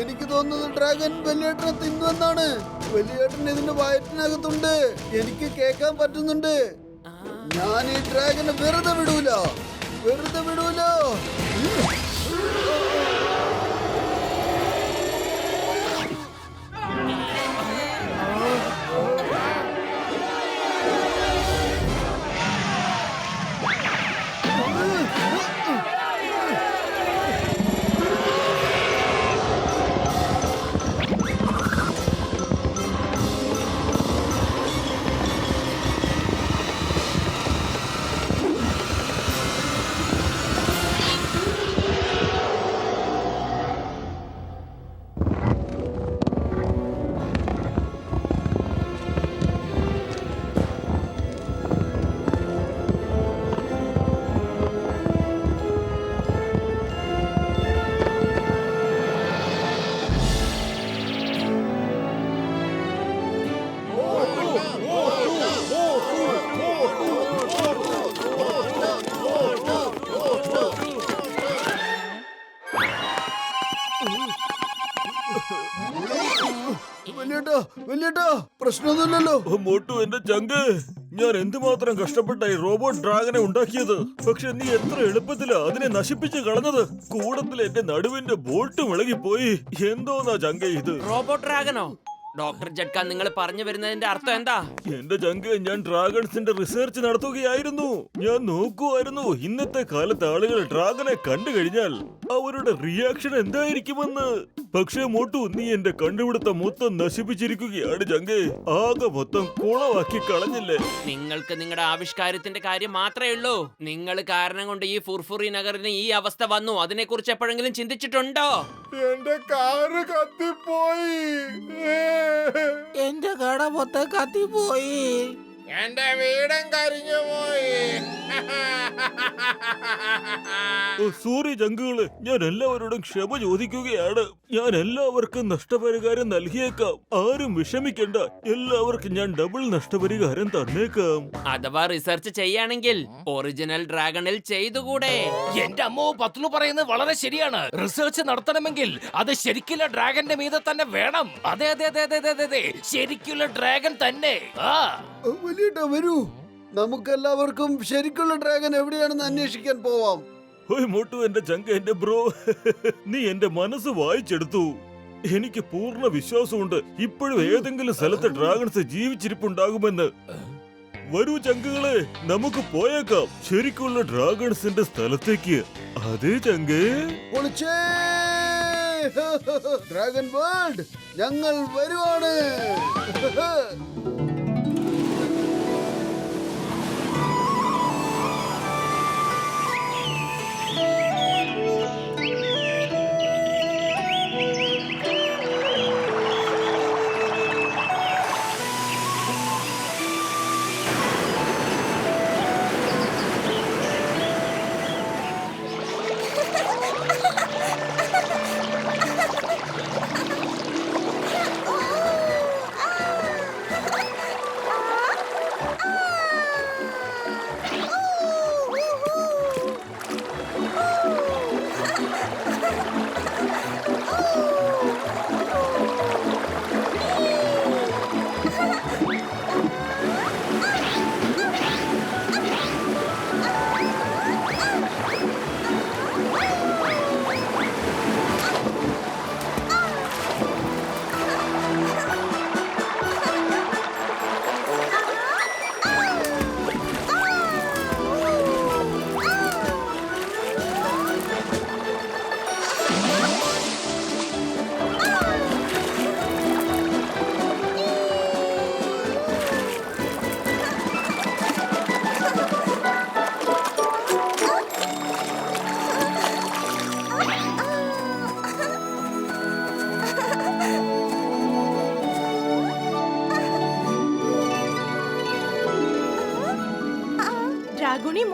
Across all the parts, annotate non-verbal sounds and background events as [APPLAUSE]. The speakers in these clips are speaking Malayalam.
എനിക്ക് തോന്നുന്നത് ഡ്രാഗൻ വലിയേട്ടനെ തിന്നുവെന്നാണ് വലിയേട്ടൻ ഇതിന്റെ വയറ്റിനകത്തുണ്ട്. എനിക്ക് കേൾക്കാൻ പറ്റുന്നുണ്ട്. ഞാൻ ഈ ഡ്രാഗനെ വെറുതെ വിടൂല. വെറുതെ വിടൂല. വല്യേട്ടോ വല്യേട്ടോ പ്രശ്നമൊന്നുമില്ലല്ലോ. മോട്ടു എന്റെ ചങ്ക്. ഞാൻ എന്തുമാത്രം കഷ്ടപ്പെട്ടായി റോബോട്ട് ഡ്രാഗനെ ഉണ്ടാക്കിയത്? പക്ഷെ നീ എത്ര എളുപ്പത്തിലാ അതിനെ നശിപ്പിച്ച് കളഞ്ഞത്. കൂടത്തിൽ എന്റെ നടുവിന്റെ ബോൾട്ട് ഇളകിപ്പോയി. എന്തോന്നാ ചങ്ക ഇത്? റോബോട്ട് ഡ്രാഗനോ? ഡോക്ടർ ജഡ്ക നിങ്ങൾ പറഞ്ഞു വരുന്നതിന്റെ അർത്ഥം എന്താ? എന്റെ ചങ്ക് ഞാൻ ഡ്രാഗൺസിന്റെ റിസർച്ച് നടത്തുകയായിരുന്നു. ഞാൻ നോക്കുമായിരുന്നു ഇന്നത്തെ കാലത്ത് ആളുകൾ ഡ്രാഗനെ കണ്ടു കഴിഞ്ഞാൽ അവരുടെ റിയാക്ഷൻ എന്തായിരിക്കുമെന്ന്. പക്ഷേ മോട്ടു നീ എന്റെ കണ്ടുപിടുത്തം മൊത്തം നശിപ്പിച്ചിരിക്കുകയാണ് ചങ്കേ. ആകെ മൊത്തം കുളവാക്കി കളഞ്ഞില്ലേ? നിങ്ങൾക്ക് നിങ്ങളുടെ ആവിഷ്കാരത്തിന്റെ കാര്യം മാത്രമേ ഉള്ളൂ. നിങ്ങൾ കാരണം കൊണ്ട് ഈ ഫുർഫുറി നഗറിന് ഈ അവസ്ഥ വന്നു. അതിനെക്കുറിച്ച് എപ്പോഴെങ്കിലും ചിന്തിച്ചിട്ടുണ്ടോ? എന്റെ കാറ് കത്തിപ്പോയി. എന്റെ കട മൊത്തം കത്തിപ്പോയി. എന്റെ വീടും കരിഞ്ഞു പോയി. സോറി ജങ്കുകൾ. ഞാൻ എല്ലാവരോടും ക്ഷമ ചോദിക്കുകയാണ്. ഞാൻ എല്ലാവർക്കും നഷ്ടപരിഹാരം നൽകിയേക്കാം. ആരും വിഷമിക്കണ്ട. എല്ലാവർക്കും ഞാൻ ഡബിൾ നഷ്ടപരിഹാരം തന്നേക്കാം. അഥവാ റിസർച്ച് ചെയ്യാണെങ്കിൽ ഒറിജിനൽ ഡ്രാഗണിൽ ചെയ്തുകൂടെ? എന്റെ അമ്മോ പത്ലു പറയുന്നത് വളരെ ശരിയാണ്. റിസർച്ച് നടത്തണമെങ്കിൽ അത് ശരിക്കുള്ള ഡ്രാഗന്റെ മീതെ തന്നെ വേണം. അതെ അതെ അതെ അതെ അതെ അതെ ശരിക്കുള്ള ഡ്രാഗൺ തന്നെ. ആ. വലിയേട്ടോ വരൂ. നമുക്കെല്ലാവർക്കും ശരിക്കുള്ള ഡ്രാഗൻ എവിടെയാണെന്ന് അന്വേഷിക്കാൻ പോവാം. ഓയ് മോട്ടു എന്റെ ചങ്ക എന്റെ ബ്രോ. നീ എന്റെ മനസ്സ് വായിച്ചെടുത്തു. എനിക്ക് പൂർണ വിശ്വാസമുണ്ട്. ഇപ്പോഴും ഏതെങ്കിലും സ്ഥലത്ത് ഡ്രാഗൺസ് ജീവിച്ചിരിപ്പുണ്ടാകുമെന്ന്. വരൂ ചങ്കുകളെ നമുക്ക് പോയേക്കാം. ശരിക്കുള്ള ഡ്രാഗൺസിന്റെ സ്ഥലത്തേക്ക്. അതേ ചങ്കേ. ഡ്രാഗൺ വേൾഡ് ഞങ്ങൾ വരുവാണ്.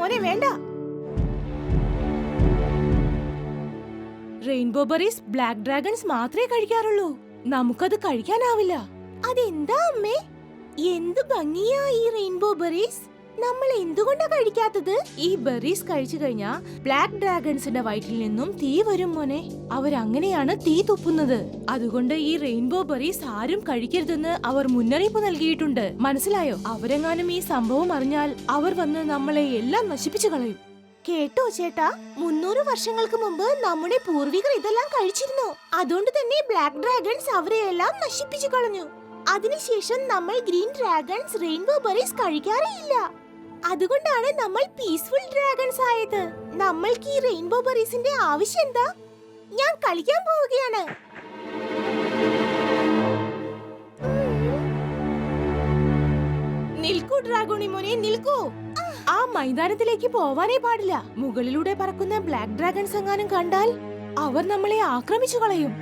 മോനെ വേണ്ട. റെയിൻബോ ബെറീസ് ബ്ലാക്ക് ഡ്രാഗൺസ് മാത്രമേ കഴിക്കാറുള്ളൂ. നമുക്കത് കഴിക്കാനാവില്ല. അതെന്താ അമ്മേ? എന്ത് ഭംഗിയാ ഈ റെയിൻബോ ബെറീസ് നമ്മൾ എന്തുകൊണ്ടാ കഴിക്കാത്തത്? ഈ ബെറീസ് കഴിച്ചു കഴിഞ്ഞാ ബ്ലാക്ക് ഡ്രാഗൺസിന്റെ വയറ്റിൽ നിന്നും തീ വരും മോനെ. അവരങ്ങനെയാണ് തീ തുപ്പുന്നത്. അതുകൊണ്ട് ഈ റെയിൻബോ ബെറീസ് ആരും കഴിക്കരുതെന്ന് അവർ മുന്നറിയിപ്പ് നൽകിയിട്ടുണ്ട്. മനസ്സിലായോ? അവരെങ്ങാനും ഈ സംഭവം അറിഞ്ഞാൽ അവർ വന്ന് നമ്മളെ എല്ലാം നശിപ്പിച്ചു കളയും. കേട്ടോ ചേട്ടാ. മുന്നൂറ് വർഷങ്ങൾക്ക് മുമ്പ് നമ്മുടെ പൂർവികർ ഇതെല്ലാം കഴിച്ചിരുന്നു. അതുകൊണ്ട് തന്നെ ബ്ലാക്ക് ഡ്രാഗൺസ് അവരെ എല്ലാം നശിപ്പിച്ചു കളഞ്ഞു. അതിനുശേഷം നമ്മൾ ഗ്രീൻ ഡ്രാഗൺസ് റെയിൻബോ ബെറീസ് കഴിക്കാറേയില്ല അതുകൊണ്ടാണ് നമ്മൾ പീസ്ഫുൾ ഡ്രാഗൺസ് ആയത്. നമ്മൾക്ക് ഈ റെയിൻബോ ബെറീസിന്റെ ആവശ്യം എന്താ? ഞാൻ കളിക്കാൻ പോവുകയാണ്. നിൽക്കൂ ഡ്രാഗോണിമോനെ നിൽക്കൂ. ആ മൈതാനത്തിലേക്ക് പോവാനേ പാടില്ല. മുകളിലൂടെ പറക്കുന്ന ബ്ലാക്ക് ഡ്രാഗൺസ് എങ്ങാനും കണ്ടാൽ അവർ നമ്മളെ ആക്രമിച്ചു കളയും.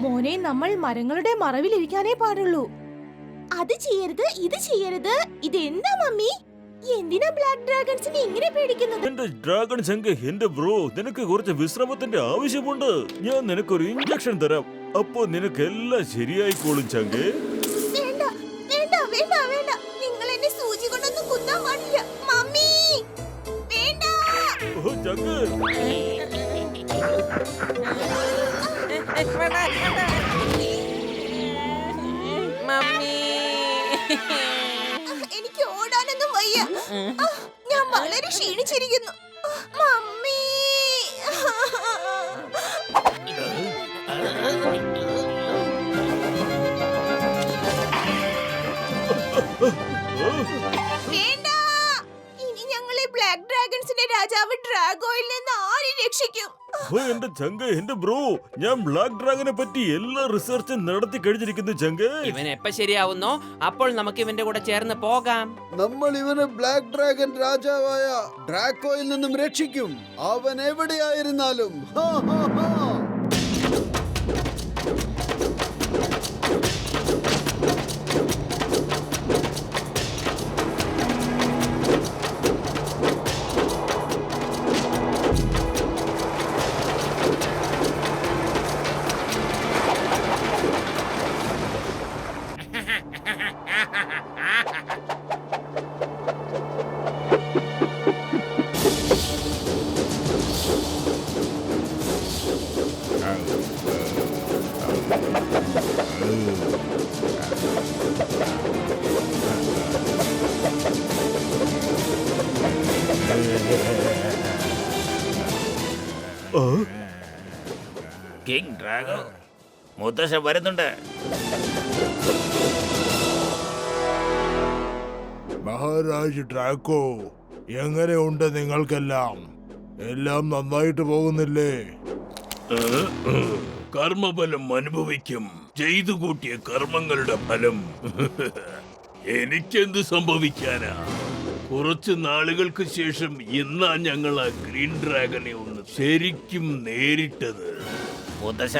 മോനെ നമ്മൾ മരങ്ങളുടെ മറവിലിരിക്കാനേ പാടുള്ളൂ. അത് ചെയ്യരുത് ഇത് ചെയ്യരുത്. ഇതെന്താ മമ്മി? എന്തിനാ ബ്ലാക്ക് ഡ്രാഗൺസിനെ ഇങ്ങനെ പേടിക്കുന്നത്? എന്റെ ഡ്രാഗൺ എന്റെ ബ്രോ നിനക്ക് കുറച്ച് വിശ്രമത്തിന്റെ ആവശ്യമുണ്ട്. ഞാൻ നിനക്കൊരു ഇഞ്ചക്ഷൻ തരാം. അപ്പോ നിനക്ക് എല്ലാം ശരിയായിക്കോളും ചങ്ക്. വേണ്ട വേണ്ട വേണ്ട വേണ്ട. നിങ്ങൾ എന്നെ സൂചി കൊണ്ടൊന്നും കുത്താൻ പാടില്ല. മമ്മി! വേണ്ട! ഓ ചങ്ക്. മമ്മി. ഞാൻ വളരെ ക്ഷീണിച്ചിരിക്കുന്നു. മമ്മി. വേണ്ട. ഇനി ഞങ്ങളെ ബ്ലാക്ക് ഡ്രാഗൺസിന്റെ രാജാവ് ഡ്രാഗോയിൽ നിന്ന് ആര് രക്ഷിക്കും? ഓ എന്റെ ചങ്ക എന്റെ ബ്രോ ഞാൻ ബ്ലാക്ക് ഡ്രാഗനെ പറ്റി എല്ലാ റിസർച്ചും നടത്തി കഴിഞ്ഞിരിക്കുന്നു ചങ്ക. ഇവൻ എപ്പ ശരിയാവുന്നോ? അപ്പോൾ നമുക്ക് ഇവന്റെ കൂടെ ചേർന്ന് പോകാം. നമ്മൾ ഇവനെ ബ്ലാക്ക് ഡ്രാഗൺ രാജാവായ ഡ്രാക്കോയിൽ നിന്നും രക്ഷിക്കും. അവൻ എവിടെയായിരുന്നാലും. ഹാ, ഹാ, ഹാ. കിങ് ഡ്രാഗോ മുത്തശ്ശൻ വരുന്നുണ്ട്. മഹാരാജ് ഡ്രാക്കോ എങ്ങനെയുണ്ട് നിങ്ങൾക്കെല്ലാം? എല്ലാം നന്നായിട്ട് പോകുന്നില്ലേ? കർമ്മഫലം അനുഭവിക്കും. ചെയ്തു കൂട്ടിയ കർമ്മങ്ങളുടെ ഫലം. എനിക്കെന്ത് സംഭവിക്കാനാ? കുറച്ച് നാളുകൾക്ക് ശേഷം ഇന്നാ ഞങ്ങൾ ആ ഗ്രീൻ ഡ്രാഗനെ ഒന്ന് ശരിക്കും നേരിട്ടത്? മുത്തശ്ശ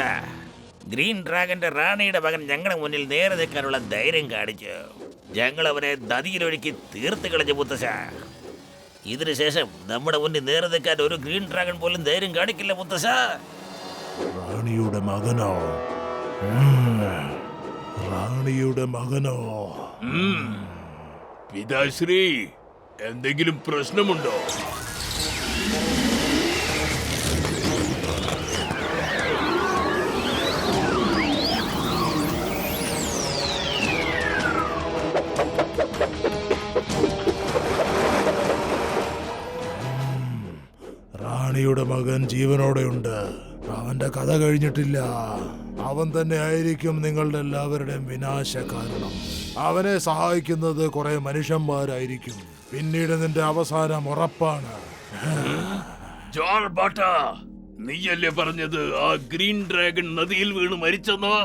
ഗ്രീൻ ഡ്രാഗന്റെ റാണിയുടെ മകൻ ഞങ്ങളുടെ മുന്നിൽ നേരെ നിൽക്കാനുള്ള ധൈര്യം കാണിച്ചു ഞങ്ങൾ അവനെ നദിയിലൊഴുക്കി തീർത്ത് കളഞ്ഞു മുത്തശ്ശ ഇതിനുശേഷം നമ്മുടെ മുന്നിൽ നേരെ നിൽക്കാൻ ഒരു ഗ്രീൻ ഡ്രാഗൺ പോലും ധൈര്യം കാണിക്കില്ല മുത്തശ്ശ റാണിയുടെ മകനോ. റാണിയുടെ മകനോ. പിതാശ്രീ എന്തെങ്കിലും പ്രശ്നമുണ്ടോ മകൻ ജീവനോടെയുണ്ട്. അവന്റെ കഥ കഴിഞ്ഞിട്ടില്ല. അവൻ തന്നെ ആയിരിക്കും നിങ്ങളുടെ എല്ലാവരുടെയും വിനാശ കാരണം അവനെ സഹായിക്കുന്നത് കുറെ മനുഷ്യന്മാരായിരിക്കും. പിന്നീട് നിന്റെ അവസാനം ഉറപ്പാണ്. ജോൾ ബാട്ട നീയല്ലേ പറഞ്ഞത്? ആ ഗ്രീൻ ഡ്രാഗൺ നദിയിൽ വീണ് മരിച്ചെന്നോ?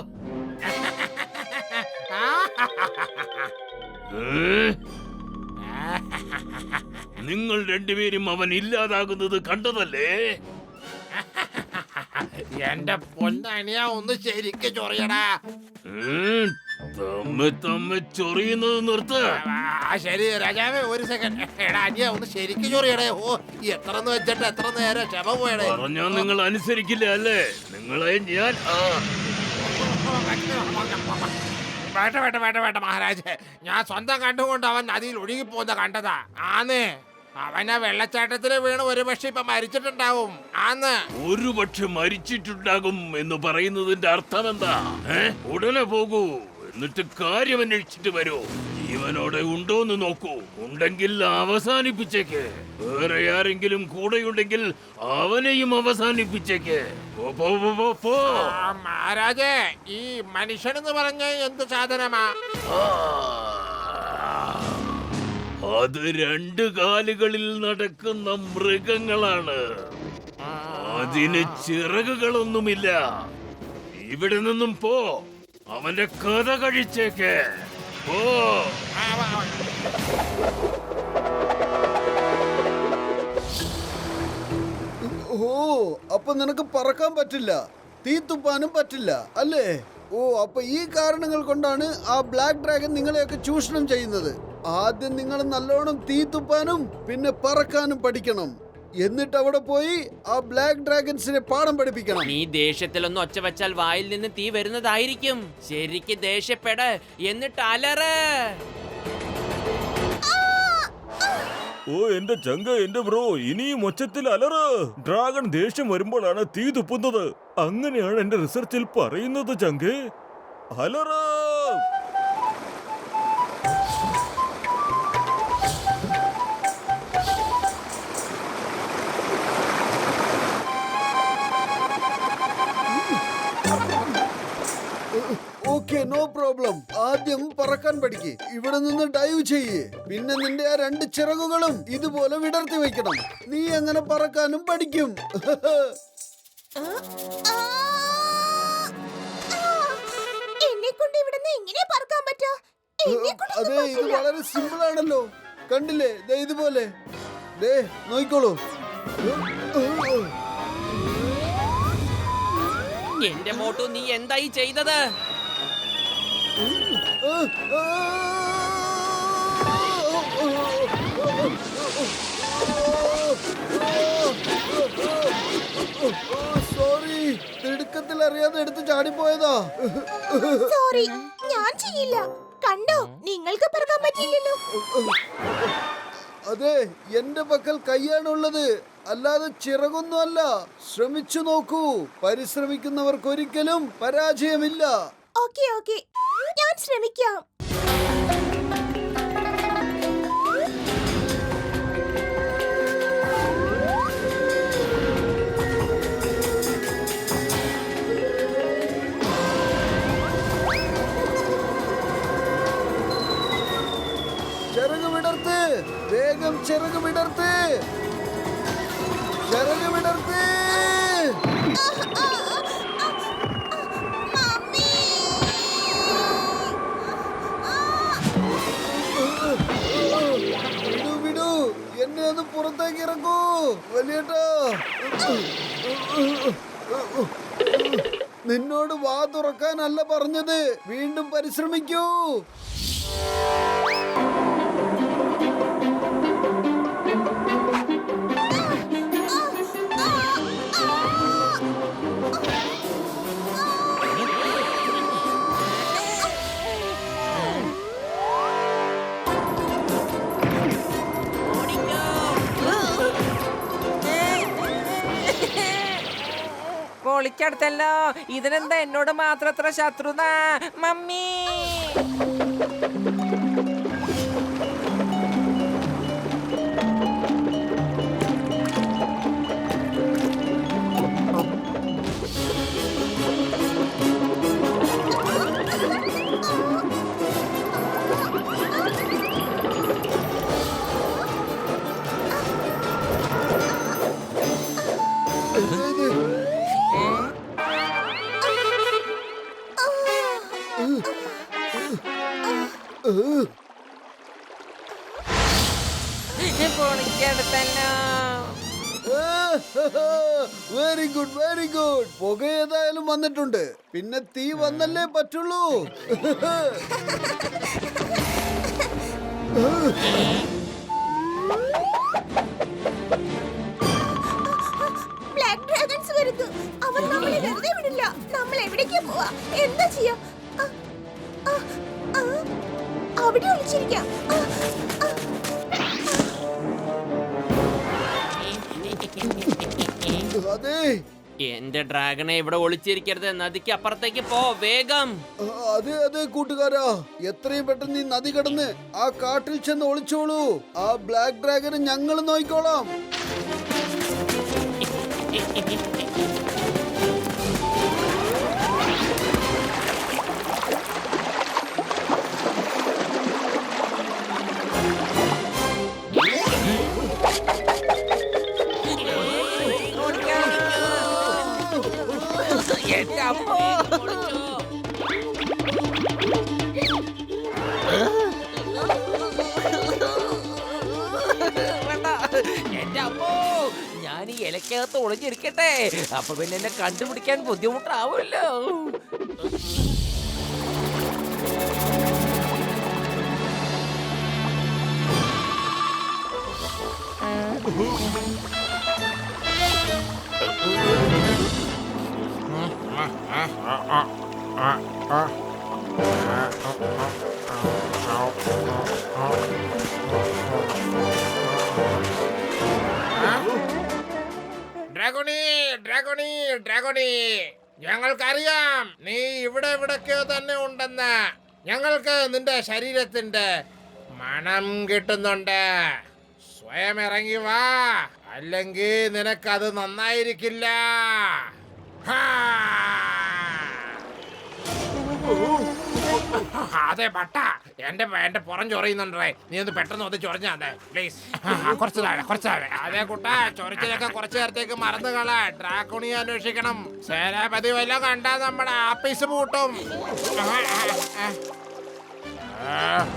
ഏ? നിങ്ങൾ രണ്ടുപേരും അവൻ ഇല്ലാതാകുന്നത് കണ്ടതല്ലേ? എന്റെ പൊന്നണിയാ ഒന്ന് ശരിക്ക് ചൊറിയടാ. തമ്മി തമ്മി ചൊറിയുന്നത് നിർത്ത്. ആ ശരി രാജാവേ ഒരു സെക്കൻഡ് എടാ അനിയ ഒന്ന് ശരിക്കും ചൊറിയടേ. ഓ എത്രന്ന് വെച്ചിട്ട് എത്ര നേരം ക്ഷമ പോയടേ. പറഞ്ഞാ നിങ്ങൾ അനുസരിക്കില്ല അല്ലേ? നിങ്ങളെ ഞാൻ വേട്ട വേട്ട വേട്ട വേട്ട മഹാരാജ്. ഞാൻ സ്വന്തം കണ്ടുകൊണ്ട് അവൻ നദിയിൽ ഒഴുകി പോകുന്ന കണ്ടതാ. ആന്ന്. അവൻ ആ വെള്ളച്ചാട്ടത്തിൽ വീണ് ഒരുപക്ഷെ ഇപ്പൊ മരിച്ചിട്ടുണ്ടാവും. ആന്ന്. ഒരു പക്ഷെ മരിച്ചിട്ടുണ്ടാകും എന്ന് പറയുന്നതിന്റെ അർത്ഥം എന്താ ഏ? ഉടനെ പോകൂ. എന്നിട്ട് കാര്യം അന്വേഷിച്ചിട്ട് വരൂ. ജീവനോടെ ഉണ്ടോന്ന് നോക്കൂ. ഉണ്ടെങ്കിൽ അവസാനിപ്പിച്ചേക്ക്. വേറെ ആരെങ്കിലും കൂടെയുണ്ടെങ്കിൽ അവനെയും അവസാനിപ്പിച്ചേക്ക്. മഹാരാജേ ഈ മനുഷ്യനെന്ന് പറഞ്ഞ എന്ത് സാധനമാ? ആ. അത് രണ്ട് കാലുകളിൽ നടക്കുന്ന മൃഗങ്ങളാണ്. അതിന് ചിറകുകളൊന്നുമില്ല. ഇവിടെ നിന്നും പോ. അവന്റെ കഥ കഴിച്ചേക്ക്. പോ. ഓ അപ്പൊ നിനക്ക് പറക്കാൻ പറ്റില്ല. തീ തുപ്പാനും പറ്റില്ല അല്ലേ? ഓ അപ്പൊ ഈ കാരണങ്ങൾ കൊണ്ടാണ് ആ ബ്ലാക്ക് ഡ്രാഗൺ നിങ്ങളെയൊക്കെ ചൂഷണം ചെയ്യുന്നത്. ആദ്യം നിങ്ങൾ നല്ലോണം തീ തുപ്പാനും പിന്നെ പറക്കാനും പഠിക്കണം. എന്നിട്ട് അവിടെ പോയി ആ ബ്ലാക്ക് ഡ്രാഗൺസിനെ പാഠം പഠിപ്പിക്കണം. നീ ദേഷ്യത്തിലൊന്ന് ഒച്ച വെച്ചാൽ വായിൽ നിന്ന് തീ വരുന്നതായിരിക്കും. ശരിക്ക് ദേഷ്യപ്പെട്. എന്നിട്ട് അലറ്. ഓ എന്റെ ചങ്ക എന്റെ ബ്രോ ഇനിയും ഒച്ചത്തിൽ അലറ്. ഡ്രാഗൺ ദേഷ്യം വരുമ്പോഴാണ് തീ തുപ്പുന്നത്. അങ്ങനെയാണ് എന്റെ റിസർച്ചിൽ പറയുന്നത് ചങ്കേ. അലറ്. പ്രോബ്ലം ആദ്യം പറക്കാൻ പഠിക്ക്. ഇവിടെ നിന്ന് ഡൈവ് ചെയ്യേ. പിന്നെ നിന്റെ ആ രണ്ട് ചിറകുകളും ഇതുപോലെ വിടർത്തി വെക്കണം. നീ എങ്ങനെ പറക്കാനും പഠിക്കും. എന്നെ കൊണ്ട് ഇവിടുന്ന് എങ്ങനെ പറക്കാൻ പറ്റാ? എന്നെ കൊണ്ടൊന്നും അതെ ഇത് വളരെ സിമ്പിൾ ആണല്ലോ. കണ്ടില്ലേ? ദേ ഇതുപോലെ. ദേ നോയിക്കോളൂ എന്റെ മോട്ടു നീ എന്തായി ചെയ്തത്? സോറി തിടുക്കത്തിൽ അറിയാതെ എടുത്ത് ചാടിപ്പോയതാ. സോറി ഞാൻ ചെയ്യില്ല. കണ്ടോ നിങ്ങൾക്ക് പറക്കാൻ പറ്റില്ലല്ലോ അതെ എന്റെ പക്കൽ കൈയാണുള്ളത്. അല്ലാതെ ചിറകൊന്നും അല്ല ശ്രമിച്ചു നോക്കൂ. പരിശ്രമിക്കുന്നവർക്ക് ഒരിക്കലും പരാജയമില്ല. ഓക്കെ ഓക്കെ ഞാൻ ശ്രമിക്കാം. ചിറക് വിടർത്ത്. വേഗം ചിറക് വിടർത്ത്. പുറത്തേക്ക് ഇറക്കൂ. വലിയേട്ടാ. നിന്നോട് വാ തുറക്കാനല്ല പറഞ്ഞത്. വീണ്ടും പരിശ്രമിക്കൂ. പൊളിക്കടുത്തല്ലോ ഇതിനെന്താ എന്നോട് മാത്രം അത്ര ശത്രുത മമ്മി. ഗുഡ്. പുക ഏതായാലും വന്നിട്ടുണ്ട്. പിന്നെ തീ വന്നല്ലേ പറ്റുള്ളൂ. ബ്ലാക്ക് ഡ്രാഗൺസ് വരുന്നു. അവർ നമ്മളെ വെറുതെ വിടില്ല. നമ്മൾ എവിടേക്കാ പോവാ? എന്താ ചെയ്യാ? ആ, ആ, ആ, അവിടെ ഒളിച്ചിരിക്കാം. ആ, ആ. അതെ. എന്റെ ഡ്രാഗണെ ഇവിടെ ഒളിച്ചിരിക്കരുത്. നദിക്ക് അപ്പുറത്തേക്ക് പോ വേഗം. അതെ അതെ കൂട്ടുകാരാ. എത്രയും പെട്ടെന്ന് ഈ നദി കടന്ന് ആ കാട്ടിൽ ചെന്ന് ഒളിച്ചോളൂ. ആ ബ്ലാക്ക് ഡ്രാഗനെ ഞങ്ങൾ നോക്കിക്കോളാം. എന്റെ അമ്മോ വേണ്ട. എന്റെ അമ്മോ ഞാൻ ഈ ഇലക്കകത്ത് ഒളിഞ്ഞിരിക്കട്ടെ. അപ്പൊ പിന്നെ എന്നെ കണ്ടുപിടിക്കാൻ ബുദ്ധിമുട്ടാവുമല്ലോ. ഞങ്ങൾക്കറിയാം നീ ഇവിടെ ഇവിടൊക്കെയോ തന്നെ ഉണ്ടെന്ന്. ഞങ്ങൾക്ക് നിന്റെ ശരീരത്തിന്റെ മണം കിട്ടുന്നുണ്ട്. സ്വയം ഇറങ്ങി വാ. അല്ലെങ്കിൽ നിനക്കത് നന്നായിരിക്കില്ല. അതെ പട്ട. എന്റെ എന്റെ പുറം ചൊറിയുന്നുണ്ടേ? നീ ഒന്ന് പെട്ടെന്ന് ഒന്ന് ചൊറിഞ്ഞാ പ്ലീസ് കുറച്ച് താഴെ കുറച്ച് താഴെ. അതെ കുട്ട ചൊറിച്ചിലൊക്കെ കുറച്ച് നേരത്തേക്ക് മറന്നു കള. ഡ്രാക്കുണി അന്വേഷിക്കണം. സേനാപതി വല്ലതും കണ്ടാ നമ്മുടെ ആപ്പീസ് പൂട്ടും. [LAUGHS] ആ.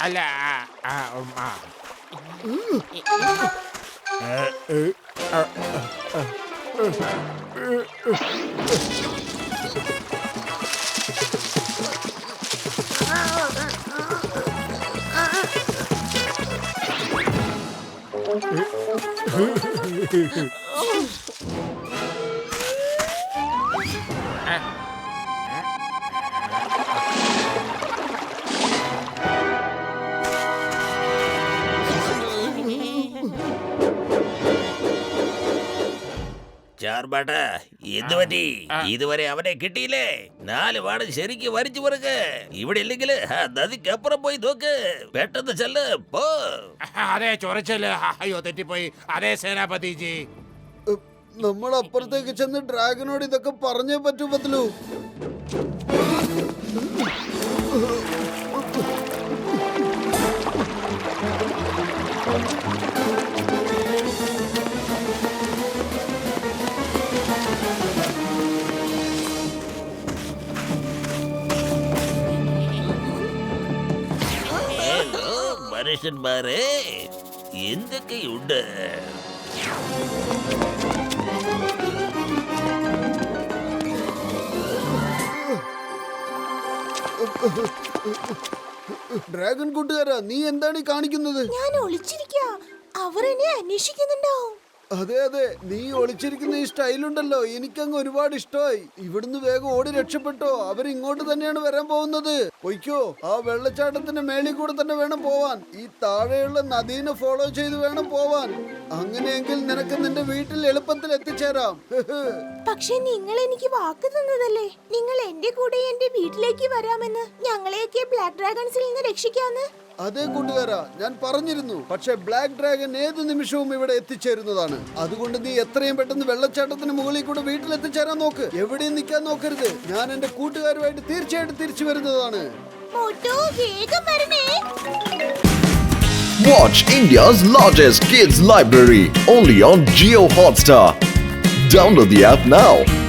അല്ല ആ, ആ, ഉം, ആ. ചാർബാട്ട എന്ത് പറ്റി ഇതുവരെ അവനെ കിട്ടിയില്ലേ? നാല് വാട് ശരിക്ക് വരച്ചു പറക്ക്. ഇവിടെ ഇല്ലെങ്കിൽ നദിക്കപ്പുറം പോയി നോക്ക്. പെട്ടെന്ന് ചെല്ല് പോ. അതെ ചൊറച്ചൽ. അയ്യോ തെറ്റിപ്പോയി. അതെ സേനാപതിജി നമ്മൾ അപ്പുറത്തേക്ക് ചെന്ന് ഡ്രാഗനോട് ഇതൊക്കെ പറഞ്ഞേ പറ്റൂ പത്തലു മനുഷ്യന്മാരെ എന്തൊക്കെയുണ്ട് ഡ്രാഗൺ കൂട്ടുകാരാ നീ എന്താണ് ഈ കാണിക്കുന്നത്? ഞാൻ ഒളിച്ചിരിക്കാ. അവർ എന്നെ അന്വേഷിക്കുന്നുണ്ടാവും. അതെ അതെ. നീ ഒളിച്ചിരിക്കുന്ന ഈ സ്റ്റൈലുണ്ടല്ലോ. എനിക്കങ്ങ് ഒരുപാട് ഇഷ്ടമായി. ഇവിടുന്ന് വേഗം ഓടി രക്ഷപ്പെട്ടോ. അവർ ഇങ്ങോട്ട് തന്നെയാണ് വരാൻ പോകുന്നത്. പൊയ്ക്കോ. ആ വെള്ളച്ചാട്ടത്തിന്റെ മേളിൽ കൂടെ തന്നെ വേണം പോവാൻ. ഈ താഴെയുള്ള നദീനെ ഫോളോ ചെയ്ത് വേണം പോവാൻ. അങ്ങനെയെങ്കിൽ നിനക്ക് നിന്റെ വീട്ടിൽ എളുപ്പത്തിൽ എത്തിച്ചേരാം. [LAUGHS] പക്ഷെ നിങ്ങൾ എനിക്ക് വാക്ക് തന്നതല്ലേ? നിങ്ങൾ എന്റെ കൂടെ എന്റെ വീട്ടിലേക്ക് വരാമെന്ന് ഞങ്ങളെയൊക്കെ ബ്ലാക്ക് ഡ്രാഗൺസിൽ നിന്ന് രക്ഷിക്കാന്ന്? അതേ കൂട്ടുകാരാ ഞാൻ പറഞ്ഞിരുന്നു. പക്ഷേ ബ്ലാക്ക് ഡ്രാഗൺ ഏത് നിമിഷവും ഇവിടെ എത്തിച്ചേരുന്നതാണ്. അതുകൊണ്ട് നീ എത്രയും പെട്ടെന്ന് വെള്ളച്ചാട്ടത്തിന് മുകളിൽ കൂടെ വീട്ടിൽ എത്തിച്ചേരാൻ നോക്ക്. എവിടെയും നിൽക്കാൻ നോക്കരുത്. ഞാൻ എന്റെ കൂട്ടുകാരുമായിട്ട് തീർച്ചയായിട്ടും തിരിച്ചു വരുന്നതാണ്. Watch India's largest kids library only on Geo Hotstar. Download the app now.